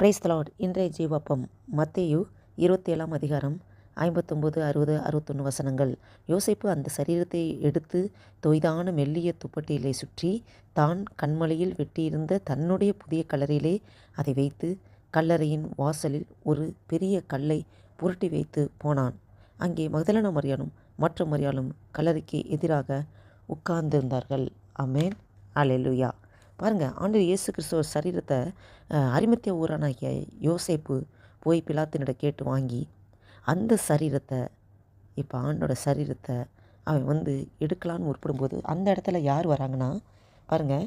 Praise the Lord இன்றைய ஜீவப்பம் மத்தேயு இருபத்தேழாம் அதிகாரம் ஐம்பத்தொம்போது அறுபது அறுபத்தொன்று வசனங்கள். யோசிப்பு அந்த சரீரத்தை எடுத்து தொய்தான மெல்லிய துப்பட்டியிலே சுற்றி தான் கண்மலையில் வெட்டியிருந்த தன்னுடைய புதிய கல்லறையிலே அதை வைத்து கல்லறையின் வாசலில் ஒரு பெரிய கல்லை புரட்டி வைத்து போனான். அங்கே மகதலன மரியாளும் மற்ற மரியாளும் கல்லறைக்கு எதிராக உட்கார்ந்திருந்தார்கள். அமேன் அலெலுயா பாருங்கள் ஆண்டு இயேசு கிறிஸ்துவ சரீரத்தை அரிமத்திய ஊரானாகிய யோசேப்பு போய் பிலாத்தினிட கேட்டு வாங்கி அந்த சரீரத்தை இப்போ ஆண்டோட சரீரத்தை அவன் வந்து எடுக்கலான்னு உட்படும்போது அந்த இடத்துல யார் வராங்கன்னா பாருங்கள்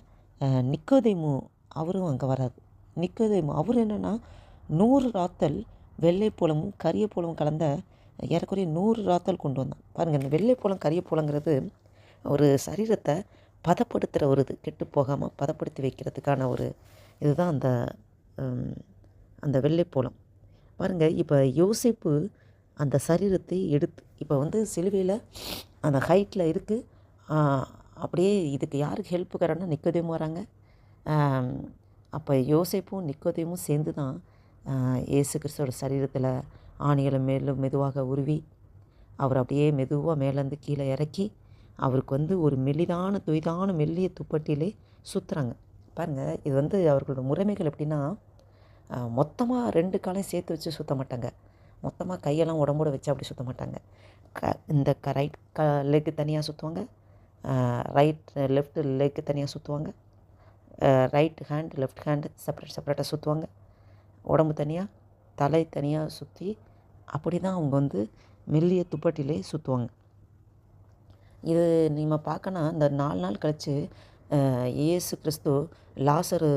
நிக்கோதைமு அவரும் அங்கே வராது நிக்கோதைமு அவர் என்னென்னா நூறு ராத்தல் வெள்ளை போலமும் கரிய போலமும் கலந்த ஏறக்குறைய நூறு ராத்தல் கொண்டு வந்தான். பாருங்கள் இந்த வெள்ளை போலம் கரிய போலங்கிறது ஒரு சரீரத்தை பதப்படுத்துகிற ஒரு இது கெட்டு போகாமல் பதப்படுத்தி வைக்கிறதுக்கான ஒரு இதுதான் அந்த அந்த வெள்ளைப்போளம் பாருங்கள் இப்போ யோசிப்பு அந்த சரீரத்தை எடுத்து இப்போ வந்து சிலுவையில் அந்த ஹைட்டில் இருக்குது அப்படியே இதுக்கு யாருக்கு ஹெல்ப்புக்காரன்னா நிக்கோதேமும் வராங்க. அப்போ யோசேப்பும் நிக்கோதையும் சேர்ந்து தான் ஏசு கிறிஸ்தோட சரீரத்தில் ஆணிகளை மேலும் மெதுவாக உருவி அவர் அப்படியே மெதுவாக மேலேருந்து கீழே இறக்கி அவருக்கு வந்து ஒரு மெல்லிதான துய்தான மெல்லிய துப்பட்டியிலே சுற்றுறாங்க பாருங்கள் இது வந்து அவர்களோட முறைமைகள் எப்படின்னா மொத்தமாக ரெண்டு காலையும் சேர்த்து வச்சு சுற்ற மாட்டாங்க. மொத்தமாக கையெல்லாம் உடம்போட வச்சு அப்படி சுற்ற மாட்டாங்க. க இந்த க ரைட் க லெக்கு தனியாக சுற்றுவாங்க ரைட் லெஃப்ட் லெக்கு தனியாக சுற்றுவாங்க right hand left hand separate செப்பரேட்டாக சுற்றுவாங்க உடம்பு தனியாக தலை தனியாக சுற்றி அப்படி தான் அவங்க வந்து மெல்லிய துப்பட்டிலே சுற்றுவாங்க இது நம்ம பார்க்கனா இந்த நாலு நாள் கழித்து இயேசு கிறிஸ்து லாசரு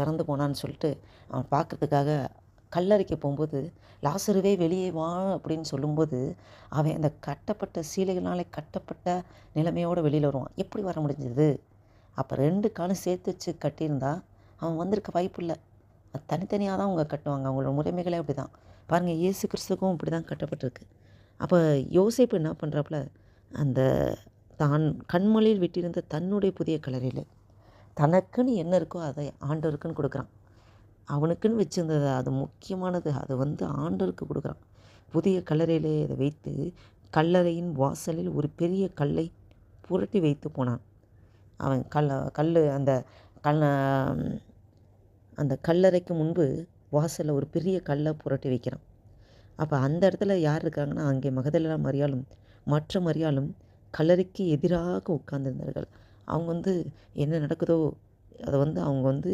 இறந்து போனான்னு சொல்லிட்டு அவன் பார்க்கறதுக்காக கல்லறைக்கு போகும்போது லாசருவே வெளியே வா அப்படின்னு சொல்லும்போது அவன் அந்த கட்டப்பட்ட சீலைகளால் கட்டப்பட்ட நிலைமையோடு வெளியில் வருவான். எப்படி வர முடிஞ்சது? அப்போ ரெண்டு காலும் சேர்த்து வச்சு கட்டியிருந்தா அவன் வந்திருக்க வாய்ப்பு இல்லை. தனித்தனியாக தான் அவங்க கட்டுவாங்க. அவங்களோட முறைமைகளே அப்படி தான் பாருங்கள் இயேசு கிறிஸ்துக்கும் இப்படி தான் கட்டப்பட்டிருக்கு. அப்போ யோசிப்பு என்ன பண்ணுறாப்புல அந்த தான் கண்மொழியில் விட்டிருந்த தன்னுடைய புதிய கலரில். தனக்குன்னு என்ன இருக்கோ அதை ஆண்டவருக்குன்னு கொடுக்குறான். அவனுக்குன்னு வச்சுருந்தது அது முக்கியமானது. அது வந்து ஆண்டவருக்கு கொடுக்குறான். புதிய கல்லறையிலே இதை வைத்து கல்லறையின் வாசலில் ஒரு பெரிய கல்லை புரட்டி வைத்து போனான். அவன் கல் கல் அந்த கல் அந்த கல்லறைக்கு முன்பு வாசலில் ஒரு பெரிய கல்லை புரட்டி வைக்கிறான். அப்போ அந்த இடத்துல யார் இருக்காங்கன்னா அங்கே மகதலேனா மரியாளும் மற்ற மரியாளும் கல்லறைக்கு எதிராக உட்கார்ந்திருந்தார்கள். அவங்க வந்து என்ன நடக்குதோ அதை வந்து அவங்க வந்து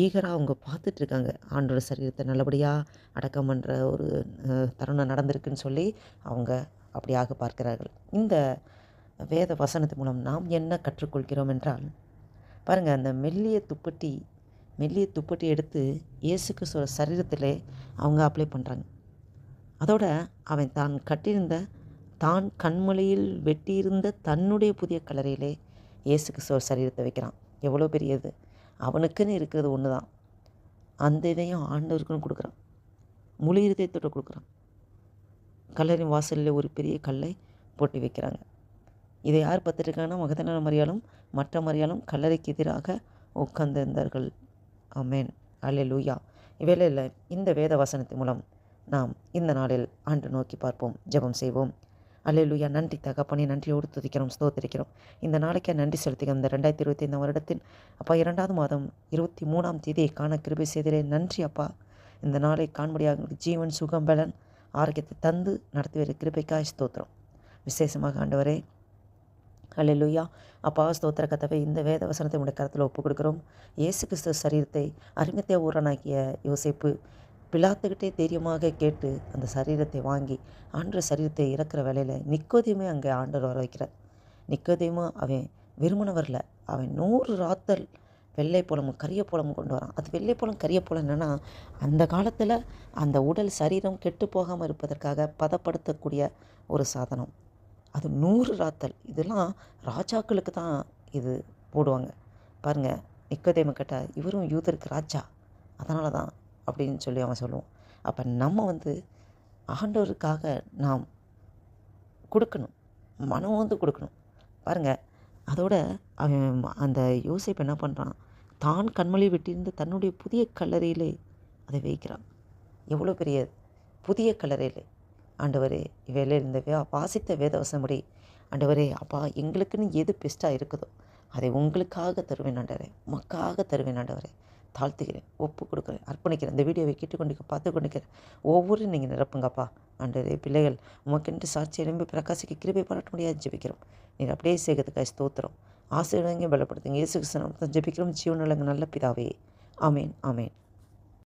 ஈகராக அவங்க பார்த்துட்ருக்காங்க ஆண்டோட சரீரத்தை நல்லபடியாக அடக்கம் பண்ணுற ஒரு தருணம் நடந்திருக்குன்னு சொல்லி அவங்க அப்படியாக பார்க்கிறார்கள். இந்த வேத வசனத்து மூலம் நாம் என்ன கற்றுக்கொள்கிறோம் என்றால் பாருங்கள் அந்த மெல்லிய துப்பட்டி மெல்லிய துப்பட்டி எடுத்து இயேசு கிறிஸ்துவோட சரீரத்தில் அவங்க அப்ளை பண்ணுறாங்க அதோட அவன் தான் கட்டியிருந்த தான் கண்மலையில் வெட்டியிருந்த தன்னுடைய புதிய கல்லறையிலே இயேசு கிறிஸ்துவ சரீரத்தை வைக்கிறான். எவ்வளோ பெரியது? அவனுக்குன்னு இருக்கிறது ஒன்று தான் அந்த இதையும் ஆண்டவருக்குன்னு கொடுக்குறான். முழு இருதயத்தோட கொடுக்குறான். கல்லறை வாசலில் ஒரு பெரிய கல்லை போட்டு வைக்கிறாங்க. இதை யார் பார்த்துருக்காங்கன்னா மகதன மரியாளும் மற்ற மரியாளும் கல்லறைக்கு எதிராக உட்கார்ந்திருந்தார்கள். ஆமென். அல்லேலூயா. இவையில இந்த வேத வசனத்தின் மூலம் நாம் இந்த நாளில் ஆண்டு நோக்கி பார்ப்போம் ஜெபம் செய்வோம். அல்லேலூயா. நன்றி தகப்பனே நன்றியோடு துதிக்கிறோம் ஸ்தோத்திரிக்கிறோம். இந்த நாளைக்கே நன்றி செலுத்துகிறோம். இந்த ரெண்டாயிரத்தி இருபத்தி ஐந்தாம் வருடத்தின் அப்பா இரண்டாவது மாதம் இருபத்தி மூணாம் தேதியை காண கிருபை செய்திலே நன்றி அப்பா. இந்த நாளை காண்படியாக ஜீவன் சுகம் பலன் ஆரோக்கியத்தை தந்து நடத்தி வர கிருபைக்காய் ஸ்தோத்திரம். விசேஷமாக ஆண்டவரே அல்லேலூயா. அப்பா ஸ்தோத்திர கதவை இந்த வேத வசனத்தை உடைய கருத்தில் ஒப்புக் கொடுக்குறோம் இயேசு கிறிஸ்து சரீரத்தை அருமத்திய ஊரனாக்கிய யோசிப்பு பிலாத்துக்கிட்டே தைரியமாக கேட்டு அந்த சரீரத்தை வாங்கி ஆண்ட சரீரத்தை இறக்குற வேலையில் நிக்கோதியுமே அங்கே ஆண்டவர் வர வைக்கிறார். நிக்கோதியமும் அவன் விரும்பினவரில் அவன் நூறு ராத்தல் வெள்ளை புலமும் கரிய புலமும் கொண்டு வரான். அது வெள்ளை புலம் கரிய புலம் என்னென்னா அந்த காலத்தில் அந்த உடல் சரீரம் கெட்டு போகாமல் இருப்பதற்காக பதப்படுத்தக்கூடிய ஒரு சாதனம். அது நூறு ராத்தல். இதெல்லாம் ராஜாக்களுக்கு தான் இது போடுவாங்க. பாருங்கள் நிக்கோதேம கேட்டால் இவரும் யூதருக்கு ராஜா. அதனால தான் அப்படின்னு சொல்லி அவன் சொல்லுவான் அப்போ நம்ம வந்து ஆண்டவருக்காக நாம் கொடுக்கணும். மனம் வந்து கொடுக்கணும். பாருங்கள் அதோட அவன் அந்த யோசிப்பு என்ன பண்ணுறான் தான் கண்மொழி விட்டிருந்து தன்னுடைய புதிய கல்லறையிலே அதை வைக்கிறான். எவ்வளோ பெரிய புதிய கல்லறையிலே. ஆண்டவரே வேலையில் இந்த வே வாசித்த வேதவசமுடி ஆண்டவரே அப்பா எங்களுக்குன்னு எது பெஸ்ட்டாக இருக்குதோ அதை உங்களுக்காக தருவேன் ஆண்டவரே. உமக்காக தருவேன் ஆண்டவரே. தாழ்த்துகிறேன் ஒப்பு கொடுக்குறேன் அர்ப்பணிக்கிறேன் இந்த வீடியோவை கேட்டுக்கொண்டு பார்த்து கொண்டிருக்கிறேன் ஒவ்வொரு நீங்கள் நிரப்புங்கப்பா. அன்றைய பிள்ளைகள் உமக்கென்று சாட்சி எழும்பி பிரகாசிக்க கிருபை பாராட்ட முடியாது ஜெபிக்கிறோம். நீர் அப்படியே சேர்க்கறதுக்காக ஸ்தோத்திரம். இடங்கையும் பலப்படுத்துங்க. இயேசு கிருஷ்ணன் ஜெபிக்கிறோம். ஜீவனுள்ள நல்ல பிதாவே. ஆமேன் ஆமேன்.